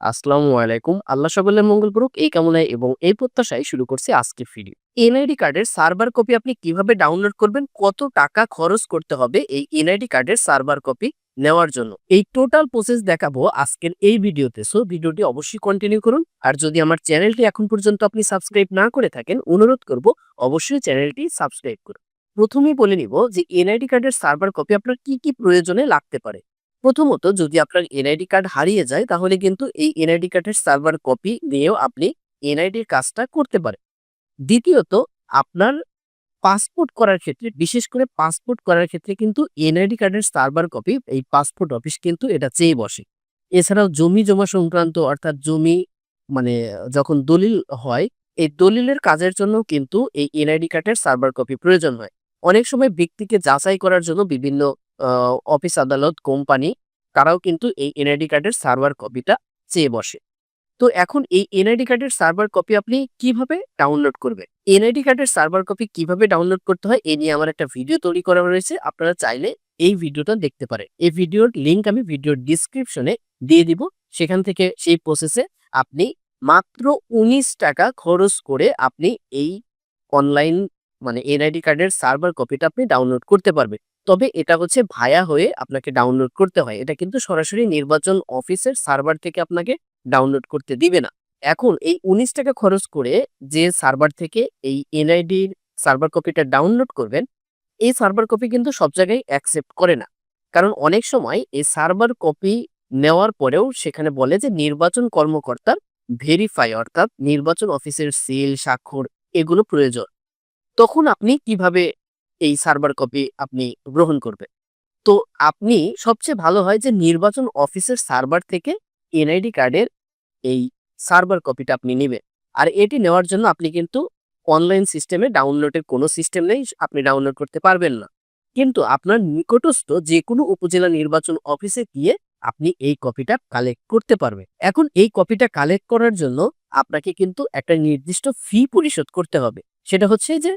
আসসালামু আলাইকুম। আল্লাহ সকলের মঙ্গল করুক, এই কামনায় এবং এই প্রত্যাশায় শুরু করছি আজকের ভিডিও এনআইডি কার্ডের সার্ভার কপি আপনি কীভাবে ডাউনলোড করবেন, কত টাকা খরচ করতে হবে এই এনআইডি কার্ডের সার্ভার কপি নেওয়ার জন্য? এই টোটাল প্রসেস দেখাবো আজকের এই ভিডিওতে সো ভিডিওটি অবশ্যই কন্টিনিউ করুন। আর যদি আমার চ্যানেলটি এখন পর্যন্ত আপনি সাবস্ক্রাইব না করে থাকেন, অনুরোধ করব অবশ্যই চ্যানেলটি সাবস্ক্রাইব করুন। প্রথমেই বলে নিব যে এনআইডি কার্ডের সার্ভার কপি আপনার কি কি প্রয়োজনে লাগতে পারে। প্রথমত যদি আপনার এনআইডি কার্ড হারিয়ে যায়, তাহলে কিন্তু এই এনআইডি কার্ডের সার্ভার কপি নিয়েও আপনি এনআইডির কাজটা করতে পারেন। দ্বিতীয়ত, আপনার পাসপোর্ট করার ক্ষেত্রে, বিশেষ করে পাসপোর্ট করার ক্ষেত্রে কিন্তু এনআইডি কার্ডের সার্ভার কপি এই পাসপোর্ট অফিস কিন্তু এটা চেয়ে বসে। এছাড়াও জমি জমা সংক্রান্ত, অর্থাৎ জমি মানে যখন দলিল হয়, এই দলিলের কাজের জন্য কিন্তু এই এনআইডি কার্ডের সার্ভার কপি প্রয়োজন হয়। অনেক সময় ব্যক্তিকে যাচাই করার জন্য বিভিন্ন অফিস আদালত কোম্পানি, তারাও কিন্তু এই এনআইডি কার্ডের সার্ভার কপিটা চেয়ে বসে। তো এখন এই এনআইডি কার্ডের সার্ভার কপি আপনি কীভাবে ডাউনলোড করবেন? এনআইডি কার্ডের সার্ভার কপি কীভাবে ডাউনলোড করতে হয়, এ নিয়ে আমার একটা ভিডিও তৈরি করা রয়েছে, আপনারা চাইলে এই ভিডিওটা দেখতে পারেন। এই ভিডিওর লিঙ্ক আমি ভিডিওর ডিসক্রিপশনে দিয়ে দিব, সেখান থেকে সেই প্রসেসে আপনি মাত্র উনিশ টাকা খরচ করে আপনি এই অনলাইন মানে এনআইডি কার্ডের সার্ভার কপিটা আপনি ডাউনলোড করতে পারবেন। তবে এটা হচ্ছে ভায়া হয়ে আপনাকে ডাউনলোড করতে হয়। এটা কিন্তু সরাসরি নির্বাচন অফিসের সার্ভার থেকে আপনাকে ডাউনলোড করতে দিবে না। এখন এই উনিশ টাকা খরচ করে যে সার্ভার থেকে এই এনআইডির সার্ভার কপিটা ডাউনলোড করবেন, এই সার্ভার কপি কিন্তু সব জায়গায় অ্যাকসেপ্ট করে না। কারণ অনেক সময় এই সার্ভার কপি নেওয়ার পরেও সেখানে বলে যে নির্বাচন কর্মকর্তার ভেরিফাই অর্থাৎ নির্বাচন অফিসের সিল স্বাক্ষর এগুলো প্রয়োজন। তখন আপনি কীভাবে এই সার্ভার কপি আপনি গ্রহণ করবেন। তো আপনি সবচেয়ে ভালো হয় যে নির্বাচন অফিসের সার্ভার থেকে এনআইডি কার্ডের এই সার্ভার কপিটা আপনি নেবেন। আর এটি নেওয়ার জন্য আপনি কিন্তু অনলাইন সিস্টেমে ডাউনলোডের কোনো সিস্টেম নেই, আপনি ডাউনলোড করতে পারবেন না। কিন্তু আপনার নিকটস্থ যে কোনো উপজেলা নির্বাচন অফিসে গিয়ে আপনি এই কপিটা কালেক্ট করতে পারবেন। এখন এই কপিটা কালেক্ট করার জন্য আপনাকে কিন্তু একটা নির্দিষ্ট ফি পরিশোধ করতে হবে। সেটা হচ্ছে যে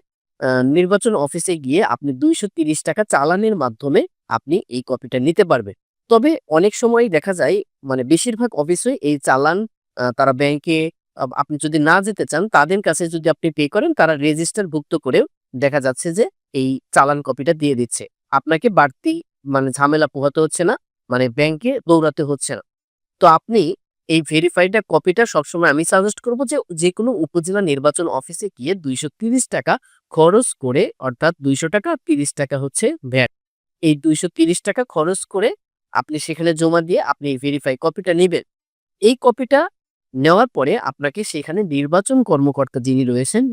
নির্বাচন অফিসে গিয়ে আপনি দুইশো টাকা চালানের মাধ্যমে আপনি এই কপিটা নিতে পারবেন। তবে অনেক সময় দেখা যায় মানে বেশিরভাগ অফিসে এই চালান তারা ব্যাংকে আপনি যদি না যেতে চান, তাদের কাছে যদি আপনি পে করেন, তারা রেজিস্টার ভুক্ত করেও দেখা যাচ্ছে যে এই চালান কপিটা দিয়ে দিচ্ছে। আপনাকে বাড়তি মানে ঝামেলা পোহাতে হচ্ছে না মানে ব্যাংকে দৌড়াতে হচ্ছে না। তো আপনি এই ভেরিফাইডটা কপিটা সবসময় আমি সাজেস্ট করব যে যে কোনো উপজেলা নির্বাচন অফিসে গিয়ে দুইশো টাকা খরচ করে, অর্থাৎ দুইশো টাকা তিরিশ টাকা হচ্ছে ভ্যাট এই দুইশো টাকা খরচ করে আপনি সেখানে জমা দিয়ে আপনি এই ভেরিফাই কপিটা নেবেন। এই কপিটা নেওয়ার পরে আপনাকে সেখানে নির্বাচন কর্মকর্তা যিনি রয়েছেন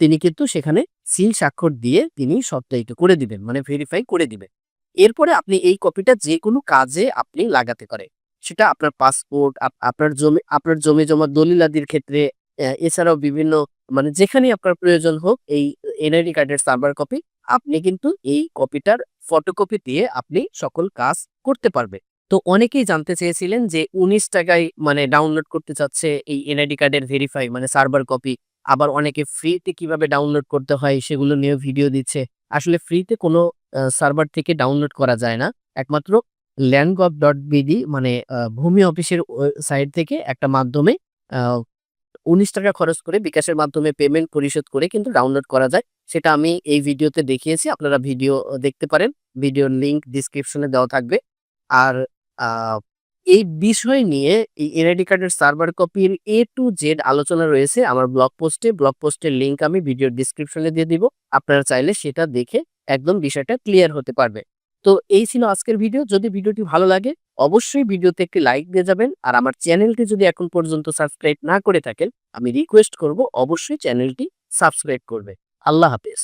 তিনি কিন্তু সেখানে সিল স্বাক্ষর দিয়ে তিনি সত্যায়িত করে দিবেন মানে ভেরিফাই করে দিবেন। এরপরে আপনি এই কপিটা যে কোনো কাজে আপনি লাগাতে পারেন। সেটা আপনার পাসপোর্ট আপনার জমি আপনার জমি জমা দলিলাদির ক্ষেত্রে এছাড়াও বিভিন্ন মানে যেখানে আপনার প্রয়োজন হোক, এই এনআইডি কার্ডের সার্ভার কপি, আপনি কিন্তু এই কপিটার ফটোকপি দিয়ে আপনি সকল কাজ করতে পারবে তো অনেকেই জানতে চেয়েছিলেন যে উনিশ টাকায় মানে ডাউনলোড করতে চাচ্ছে এই এনআইডি কার্ডের ভেরিফাই মানে সার্ভার কপি, আবার অনেকে ফ্রিতে কীভাবে ডাউনলোড করতে হয় সেগুলো নিয়ে ভিডিও দিচ্ছে। আসলে ফ্রিতে কোনো সার্ভার থেকে ডাউনলোড করা যায় না। একমাত্র ল্যান্ডগভ ডট বিডি মানে ভূমি অফিসের সাইট থেকে একটা মাধ্যমে উনিশ টাকা খরচ করে বিকাশের মাধ্যমে পেমেন্ট পরিশোধ করে কিন্তু ডাউনলোড করা যায়। সেটা আমি এই ভিডিওতে দেখিয়েছি, আপনারা ভিডিও দেখতে পারেন। ভিডিওর লিংক ডিসক্রিপশনে দেওয়া থাকবে। আর এই বিষয় নিয়ে, এই এনআইডি কার্ডের সার্ভার কপির এ টু জেড আলোচনা রয়েছে আমার ব্লগ পোস্টে ব্লগ পোস্টের লিঙ্ক আমি ভিডিওর ডিসক্রিপশনে দিয়ে দিব। আপনারা চাইলে সেটা দেখে একদম বিষয়টা ক্লিয়ার হতে পারবে। তো এই ছিল আজকের ভিডিও। যদি ভিডিওটি ভালো লাগে, অবশ্যই ভিডিওতে একটি লাইক দিয়ে যাবেন। আর আমার চ্যানেলটি যদি এখন পর্যন্ত সাবস্ক্রাইব না করে থাকেন, আমি রিকোয়েস্ট করব অবশ্যই চ্যানেলটি সাবস্ক্রাইব করবে। আল্লাহ হাফেজ।